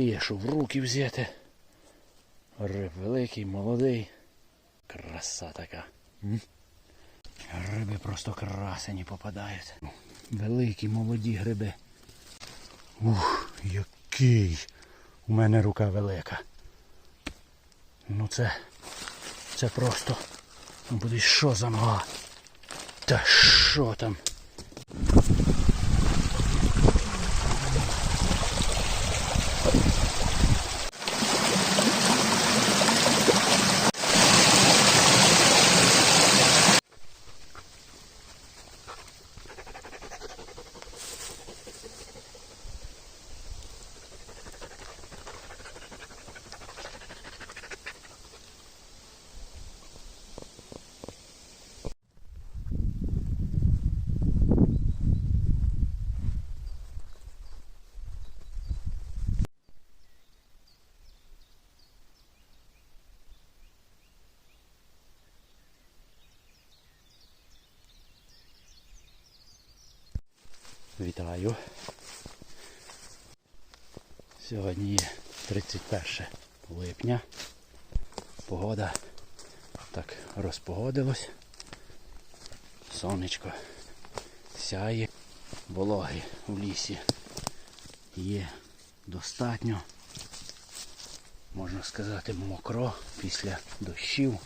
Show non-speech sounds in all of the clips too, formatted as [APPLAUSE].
Є що в руки взяти. Риб великий, молодий. Краса така. М? Риби просто красені попадають. Великі, молоді гриби. Ух, який. У мене рука велика. Ну це. Це просто. Ну буде що за мала. Та що там? Вітаю. Сьогодні є 31 липня. Погода так розпогодилась. Сонечко сяє. Вологи в лісі є достатньо. Можна сказати, мокро після дощів.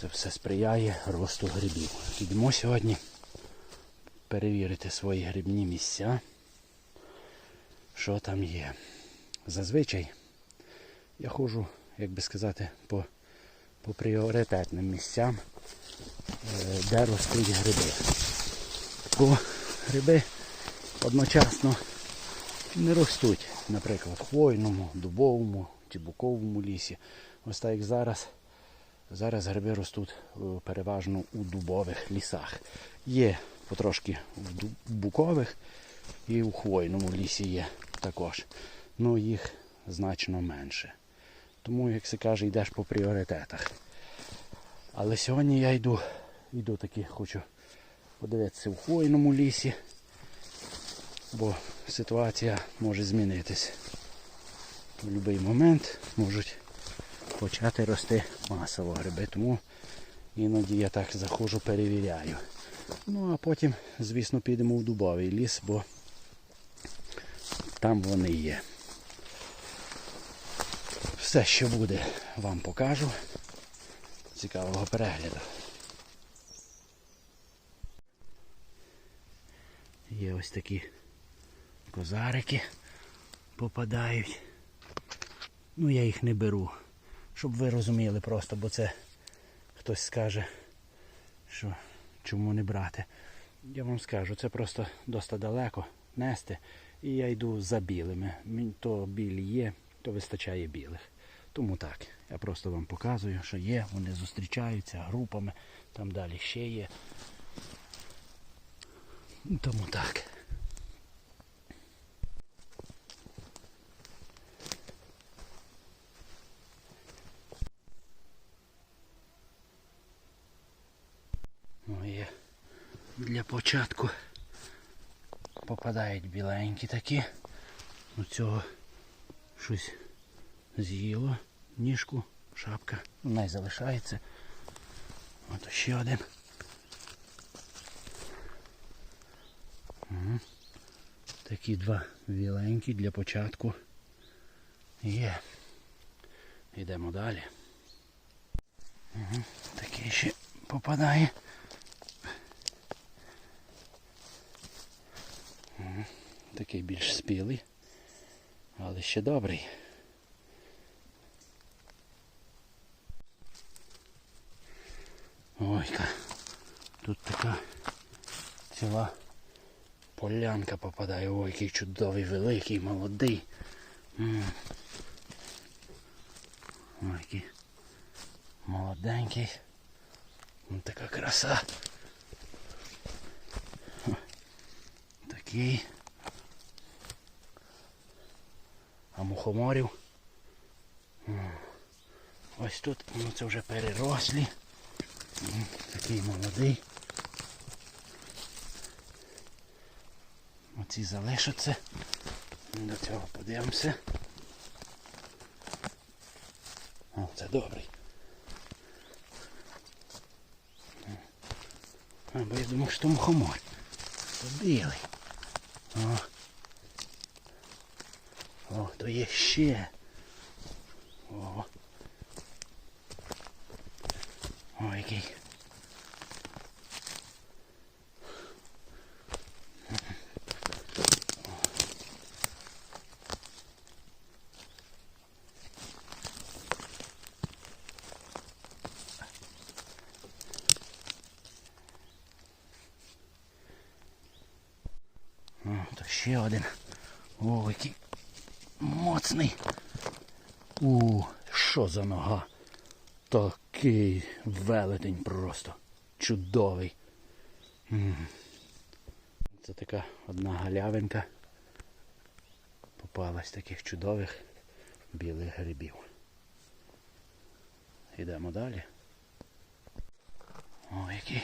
Це все сприяє росту грибів. Йдемо сьогодні перевірити свої грибні місця, що там є. Зазвичай я ходжу, як би сказати, по, по пріоритетним місцям, е, де ростуть гриби. Бо гриби одночасно не ростуть, наприклад, в хвойному, дубовому чи буковому лісі. Ось так як зараз. Зараз гриби ростуть е, переважно у дубових лісах. Є потрошки в букових і у хвойному лісі є також. Ну їх значно менше. Тому, як се каже, йдеш по пріоритетах. Але сьогодні я йду, йду таки, хочу подивитися в хвойному лісі, бо ситуація може змінитись. В будь-який момент можуть почати рости масово гриби, тому іноді я так заходжу, перевіряю. Ну а потім, звісно, підемо в дубовий ліс, бо там вони є. Все, що буде, вам покажу. Цікавого перегляду. Є ось такі козарики попадають. Ну я їх не беру. Щоб ви розуміли просто, бо це хтось скаже, що чому не брати. Я вам скажу, це просто досить далеко нести. І я йду за білими. То білі є, то вистачає білих. Тому так. Я просто вам показую, що є, вони зустрічаються групами, там далі ще є. Тому так. Ну, є. Для початку попадають біленькі такі. У цього щось з'їло, ніжку, шапка. Вона й залишається. От ще один. Угу. Такі два біленькі для початку. Є. Йдемо далі. Угу. Такий ще попадає. Такий більш спілий, але ще добрий. Ой-ка, тут така ціла полянка попадає. Ой, який чудовий, великий, молодий. М. Ой, який молоденький. М, Така краса. Такий. А мухоморів. Ось тут, ну це вже перерослі. Такий молодий. Оці залишаться. До цього подивимося. О, це добрий. А, бо я думав, що мухомор. То білий. О. То є ще. О. О, який. Ще один. О, який моцний. У, що за нога? Такий велетень просто. Чудовий. Це така одна галявинка. Попалась таких чудових білих грибів. Йдемо далі. О, який.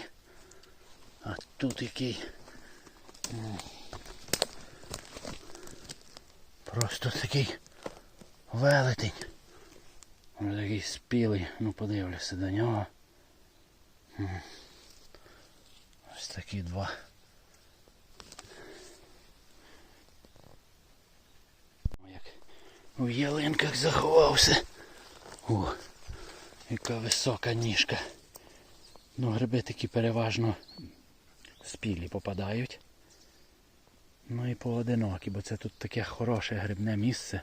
А тут який. М. Просто такий велетень. Він такий спілий, ну подивлюся до нього. Ось такі два. Як у ялинках заховався. О, яка висока ніжка. Ну, гриби такі переважно спілі попадають. Ну і поодинокі, бо це тут таке хороше грибне місце.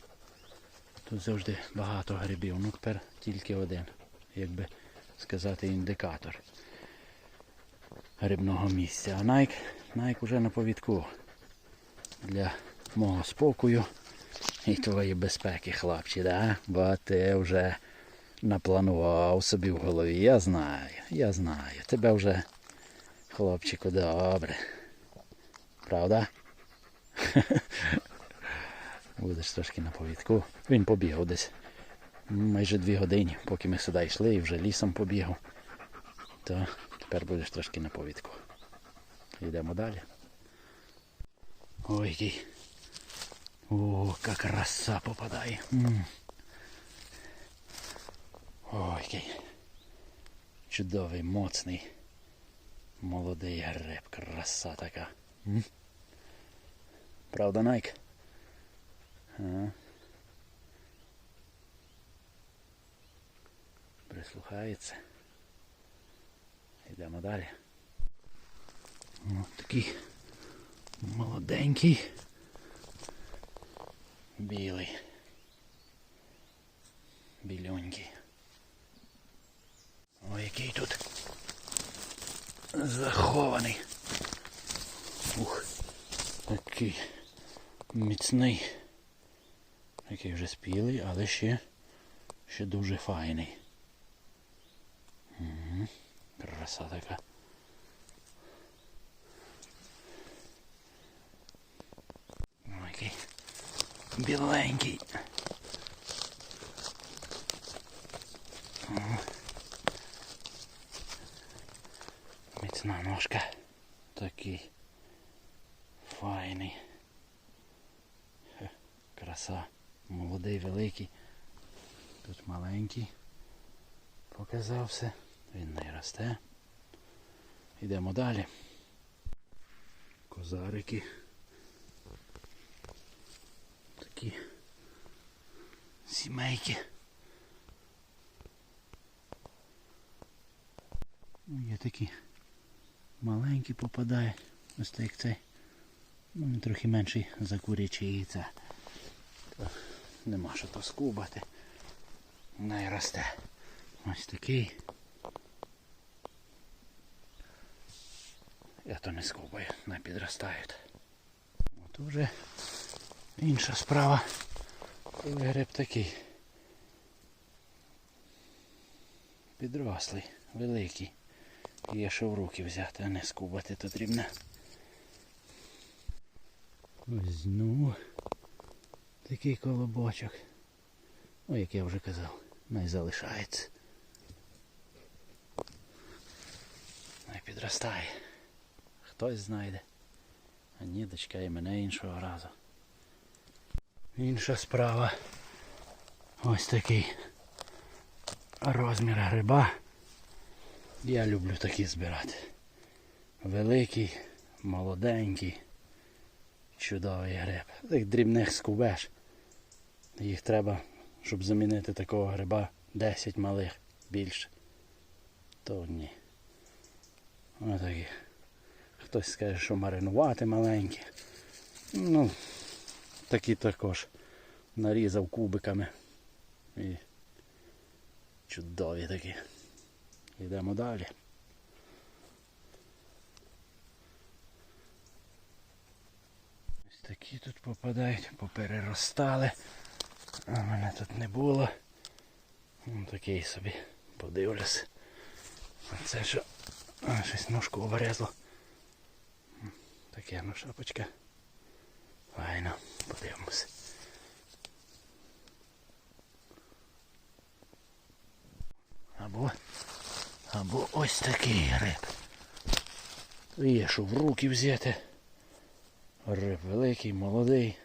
Тут завжди багато грибів. Ну тепер тільки один, як би сказати, індикатор грибного місця. А найк, найк уже на повідку для мого спокою і твоєї безпеки, хлопці, да? бо ти вже напланував собі в голові. Я знаю, я знаю. Тебе вже, хлопчику, добре. Правда? [LAUGHS] Будеш трошки на повідку. Він побігав десь майже дві години, поки ми сюди йшли і вже лісом побігав. То тепер будеш трошки на повідку. Йдемо далі. Ой, який. О, яка краса попадає. М. Ой, який. Чудовий, моцний. Молодий гриб, краса така. М? Правда, Найк? Прислухається. Йдемо далі. О, такий молоденький. Білий. Білюнький. Ой, який тут захований. Ух, такий міцний. Який вже спілий, але ще, ще дуже файний. Краса така. Який біленький. Міцна ножка. Такий файний. Краса. Молодий, великий. Тут маленький. Показався. Він не росте. Йдемо далі. Козарики. Такі сімейки. Ну, Є такі маленькі попадають. Ось так цей. Ну, він трохи менший за куряче яйце. Нема що то скубати. Не росте. Ось такий. Я то не скубаю, не підростають. От уже інша справа. Гриб такий. Підрослий, великий. Є що в руки взяти, а не скубати то дрібне. Ось знову такий колобочок. Ну, як я вже казав, не залишається. Не підростає. Хтось знайде. А ні, дочекає мене іншого разу. Інша справа. Ось такий розмір гриба. Я люблю такі збирати. Великий, молоденький, чудовий гриб. Тих дрібних скубеш. Їх треба, щоб замінити такого гриба 10 малих більше. То ні. Отакі. Хтось скаже, що маринувати маленькі. Ну, такі також нарізав кубиками. І чудові такі. Йдемо далі. Ось такі тут попадають, попереростали. А мене тут не було. Ось такий собі подивлюсь. Це що а, щось ножку обрезло. Таке ну шапочка. Файно, подивимось. Або, або ось такий гриб. Є, що в руки взяти. Гриб великий, молодий.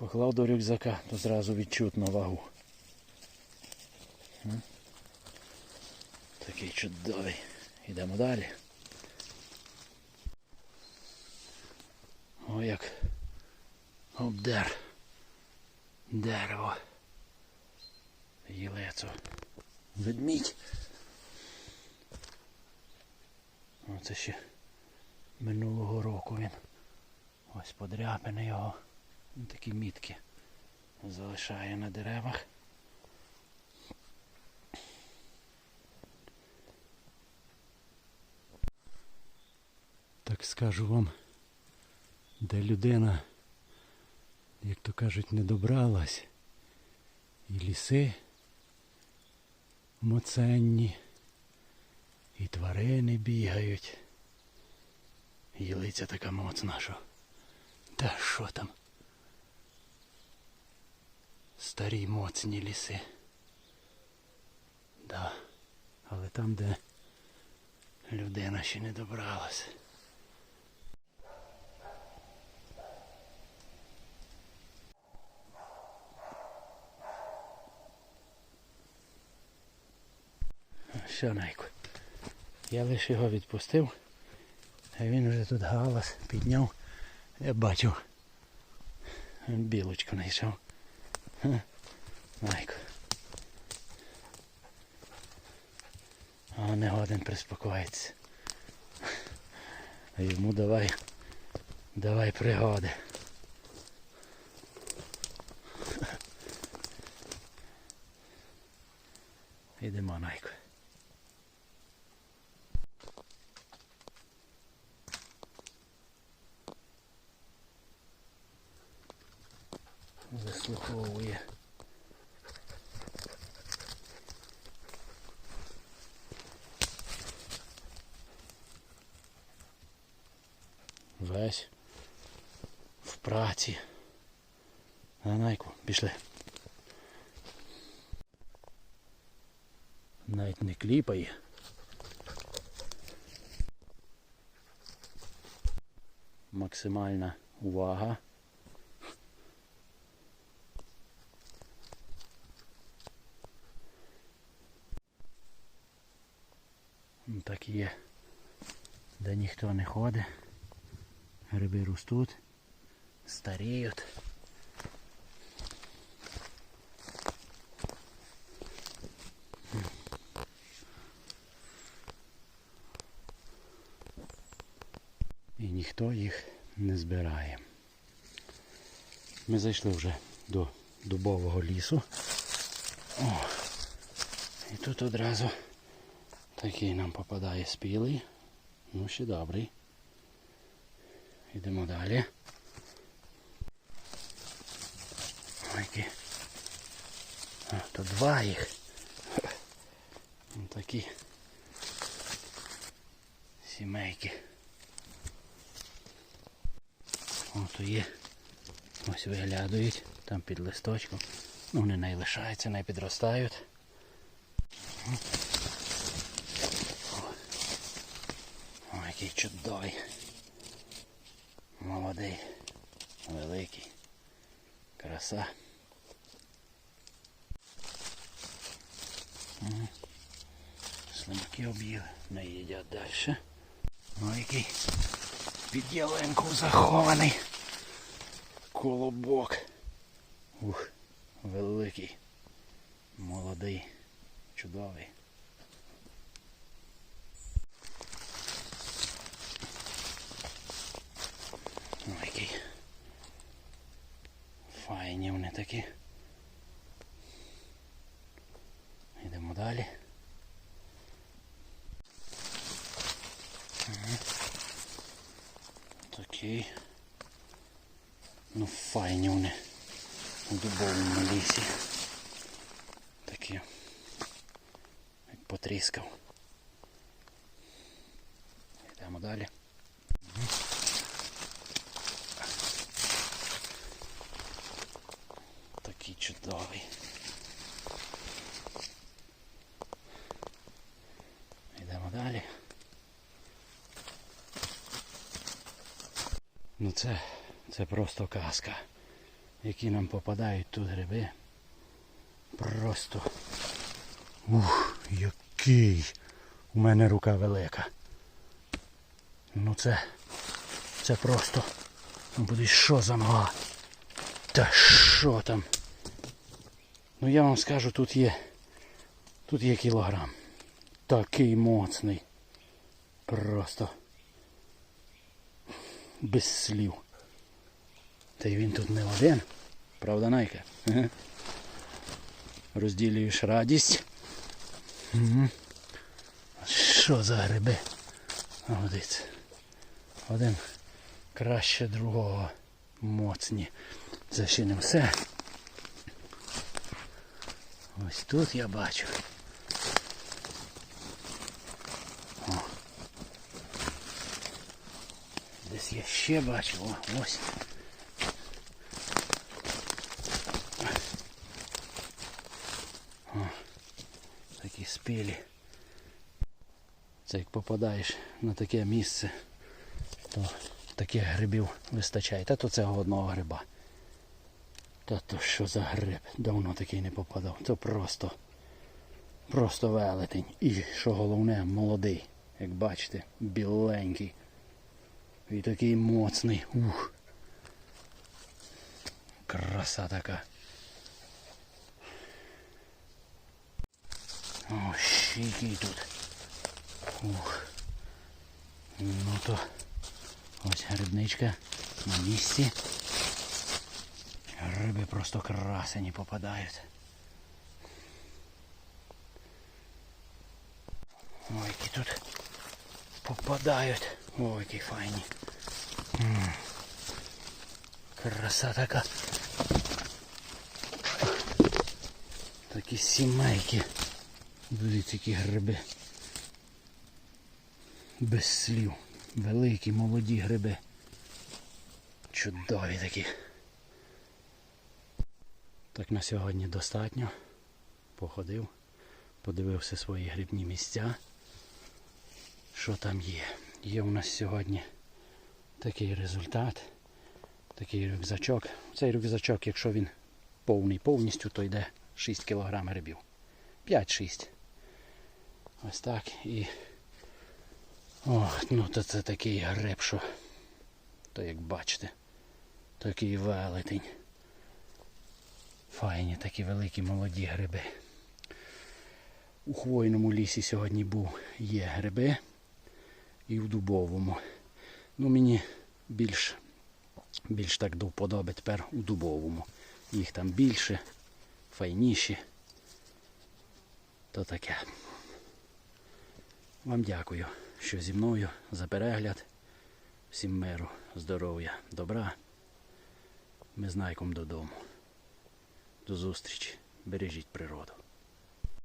Поклав до рюкзака, то зразу відчутно вагу. Такий чудовий. Йдемо далі. О, як обдер дерево. Єлецо. Ведмідь. Оце ще минулого року він. Ось подряпини його. Він такі мітки залишає на деревах. Так скажу вам, де людина, як то кажуть, не добралась, і ліси моценні, і тварини бігають. Єлиця така моцна, що. Та що там? Старі моцні ліси. Да. Але там, де людина ще не добралась. Що, Найку? Я лише його відпустив, а він вже тут галас підняв. Я бачив. Білочку знайшов. Найку. А не годен приспокоїться. А йому давай, давай пригоди. Йдемо, Найку. Заслуховує. Весь в праці. На найку, пішли. Навіть не кліпає. Максимальна увага. Ну, Так є, де ніхто не ходить. Гриби ростуть, старіють. І ніхто їх не збирає. Ми зайшли вже до дубового лісу. О, і тут одразу такий нам попадає спілий. Ну, ще добрий. Йдемо далі. Ой, які. А, то два їх. Ось такі сімейки. О, є. Ось виглядають, там під листочком. Ну, вони не лишаються, не підростають. О, який чудовий. Молодий. великий. Краса. Слимаки об'їли, не їдять далі. Ну який під ялинку захований. Колобок. Ух, великий. Молодий. Чудовий. Ой, який. Файні вони такі. Йдемо далі. Ага. Такий. Ну файні вони у дубовому лісі. Такі. Як потріскав. Йдемо далі. Такий чудовий. Йдемо далі. Ну це, це просто казка. Які нам попадають тут гриби. Просто. Ух, який. У мене рука велика. Ну це. Це просто. Ну буде що за мала. Та що там? Ну я вам скажу, тут є. Тут є кілограм. Такий моцний. Просто. Без слів. Та й він тут не один. Правда, Найка? Розділюєш радість. Що за гриби? Годиться. Один краще другого моцні. Це ще не все. Ось тут я бачу. Десь я ще бачу. О, ось. О, такі спілі. Це як попадаєш на таке місце, то таких грибів вистачає. Та то це одного гриба. Та то що за гриб? Давно такий не попадав. Це просто, просто велетень. І що головне, молодий. Як бачите, біленький. І такий моцний. Ух. Краса така. О, ще який тут. Ух. Ну то ось грибничка на місці. Риби просто красені попадають. Ой, які тут попадають. Ой, які файні. Краса така. Такі сімейки. Дивіться, які гриби. Без слів. Великі, молоді гриби. Чудові такі. Так на сьогодні достатньо. Походив, подивився свої грибні місця. Що там є? Є у нас сьогодні такий результат. Такий рюкзачок. Цей рюкзачок, якщо він повний повністю, то йде 6 кг грибів. 5-6. Ось так і. О, ну то це такий гриб, що. То як бачите, такий велетень. Файні такі великі молоді гриби. У хвойному лісі сьогодні був є гриби і в дубовому. Ну мені більш, більш так до вподоби тепер у дубовому. Їх там більше, файніші. То таке. Вам дякую, що зі мною за перегляд. Всім миру, здоров'я, добра. Ми знайком додому. До зустрічі. Бережіть природу.